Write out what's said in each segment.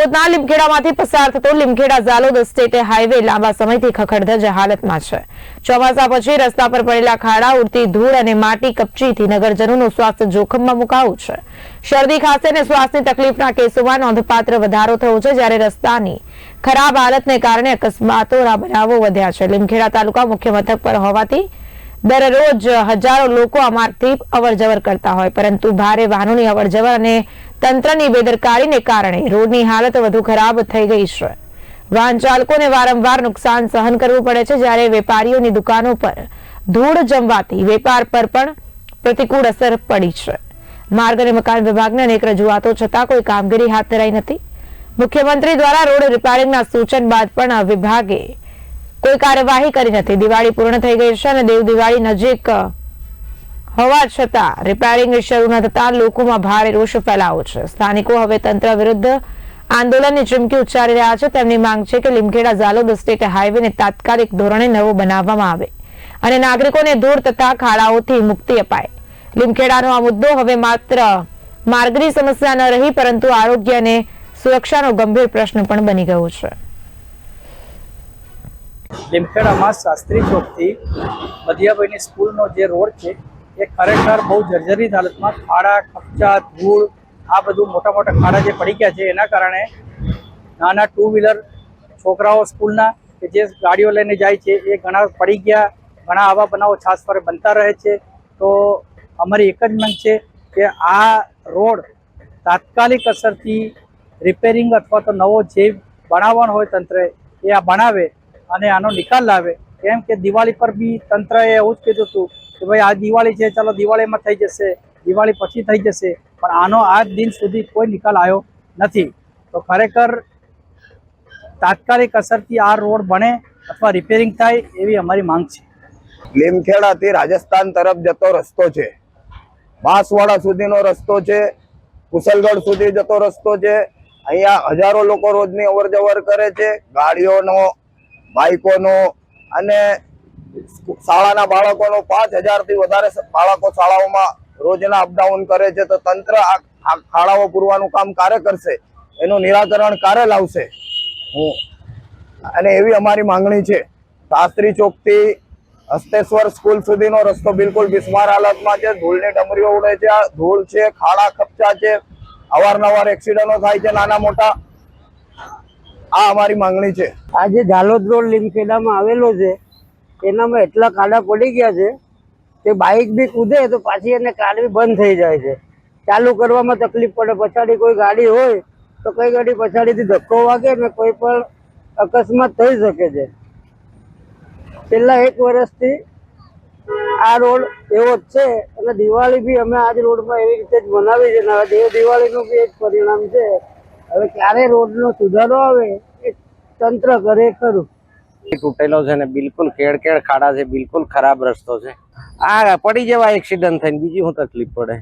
દાહોદના લીમખેડામાંથી પસાર થતો લીમખેડા ઝાલોદ સ્ટેટ હાઈવે લાંબા સમયથી ખખડધજ હાલતમાં છે. ચોમાસા પછી રસ્તા પર પડેલા ખાડા, ઉડતી ધૂળ અને માટી કપચીથી નગરજનોનું સ્વાસ્થ્ય જોખમમાં મુકાયું છે. શરદી ખાંસી અને શ્વાસની તકલીફના કેસોમાં નોંધપાત્ર વધારો થયો છે, જ્યારે રસ્તાની ખરાબ હાલતને કારણે અકસ્માતોના બનાવો વધ્યા છે. લીમખેડા તાલુકા મુખ્ય મથક પર હોવાથી દરરોજ હજારો લોકો આ માર્ગથી અવરજવર કરતા હોય, પરંતુ ભારે વાહનોની અવરજવર અને તંત્રની બેદરકારીને કારણે રોડની હાલત વધુ ખરાબ થઈ ગઈ છે. વાહન ચાલકોને વારંવાર નુકસાન સહન કરવું પડે છે જ્યારે વેપારીઓની દુકાનો પર ધૂળ જમવાથી વેપાર પર પણ પ્રતિકૂળ અસર પડી છે. માર્ગ અને મકાન વિભાગને અનેક રજૂઆતો છતાં કોઈ કામગીરી હાથ ધરાઈ નથી. મુખ્યમંત્રી દ્વારા રોડ રિપેરિંગના સૂચન બાદ પણ વિભાગે કોઈ કાર્યવાહી કરી નથી. દિવાળી પૂર્ણ થઈ ગઈ છે અને દેવ દિવાળી નજીક હોવા છતાં રિપેરિંગ શરૂ ન થતા લોકોમાં ભારે રોષ ફેલાવો છે. સ્થાનિકો હવે તંત્ર વિરુદ્ધ આંદોલનની ચીમકી ઉચ્ચારી રહ્યા છે. તેમની માંગ છે કે લીમખેડા ઝાલોદ સ્ટેટ હાઈવેને તાત્કાલિક ધોરણે નવો બનાવવામાં આવે અને નાગરિકોને ધૂળ તથા ખાડાઓથી મુક્તિ અપાય. લીમખેડાનો આ મુદ્દો હવે માત્ર માર્ગની સમસ્યા ન રહી, પરંતુ આરોગ્ય અને સુરક્ષાનો ગંભીર પ્રશ્ન પણ બની ગયો છે. લીમખેડામાં શાસ્ત્રી ચોકથી મધ્યાભાઈની સ્કૂલનો જે રોડ છે એ ખરેખર બહુ જર્જરિત હાલતમાં ખાડા, ખપચા, ધૂળ, આ બધું મોટા મોટા ખાડા જે પડી ગયા છે, એના કારણે નાના ટુ વ્હીલર છોકરાઓ સ્કૂલના કે જે ગાડીઓ લઈને જાય છે, એ ઘણા પડી ગયા, ઘણા આવા બનાવો છાસ પર બનતા રહે છે. તો અમારી એક જ માંગ છે કે આ રોડ તાત્કાલિક અસરથી રિપેરિંગ અથવા તો નવો જે બનાવવાનો હોય તંત્રે, એ આ બનાવે અને આનો નિકાલ લાવે. કેમ કે દિવાળી પર બી તંત્રએ એવું જ કીધું હતું કે ભાઈ આ દિવાળી છે, ચાલો દિવાળીમાં થઈ જશે, દિવાળી પછી થઈ જશે, પણ આનો આજ દિન સુધી કોઈ નિકાલ આવ્યો નથી. તો ખરેખર તાત્કાલિક અસરથી આ રોડ બને અથવા રિપેરિંગ થાય એવી અમારી માંગ છે. લીમખેડાથી રાજસ્થાન તરફ જતો રસ્તો છે. બાંસવાડા સુધીનો રસ્તો છે. કુશલગઢ સુધી જતો રસ્તો છે. અહીંયા હજારો લોકો રોજની અવર કરે છે. ગાડીઓનો બાઇકોનો અને શાળાના બાળકોનો પાંચ હજારથી વધારે બાળકો શાળાઓમાં રોજના અપડાઉન કરે છે તો તંત્ર આ ખાડાઓ પૂરવાનું કામ ક્યારે કરશે? એનું નિરાકરણ ક્યારે લાવશે? હું, અને એવી અમારી માંગણી છે. શાસ્ત્રી ચોકથી હસ્તેશ્વર સ્કૂલ સુધીનો રસ્તો બિલકુલ બિસ્માર હાલતમાં છે. ધૂળની ડમરીઓ ઉડે છે. ધૂળ છે, ખાડા ખપચા છે, અવારનવાર એક્સિડન્ટો થાય છે નાના મોટા. આ અમારી માંગણી છે. આ જે ઝાલોદ રોડ લીમખેડામાં આવેલો છે. એનામાં એટલા ખાડા પડી ગયા છે કે બાઇક બી કૂદે તો પાછી એને કાઢવી બંધ થઈ જાય છે. ચાલુ કરવામાં તકલીફ પડે, પછાડી કોઈ ગાડી હોય તો કઈ ગાડી પછાડીથી ધક્કો વાગે ને કોઈ પણ અકસ્માત થઈ શકે છે. છેલ્લા એક વર્ષથી આ રોડ એવો જ છે અને દિવાળી બી અમે આજ રોડમાં એવી રીતે જ મનાવી છે હવે દેવ દિવાળીનું બી એક પરિણામ છે. હવે ક્યારે રોડનો સુધારો આવે એ તંત્ર કરે ખરું. તૂટેલો છે ને બિલકુલ કેડ કેડ ખાડા છે, બિલકુલ ખરાબ રસ્તો છે. આ પડી જવા એક્સિડન્ટ થઈને બીજી શું તકલીફ પડે.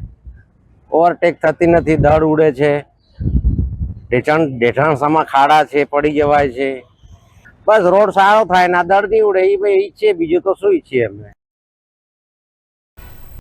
ઓવરટેક થતી નથી દળ ઉડે છે. ઢેઠાણ ઢેઠાણસામાં ખાડા છે, પડી જવાય છે. બસ રોડ સારો થાય ને આ દળ નહીં ઉડે એ ભાઈ ઈચ્છીએ બીજું તો શું ઈચ્છીએ અમે?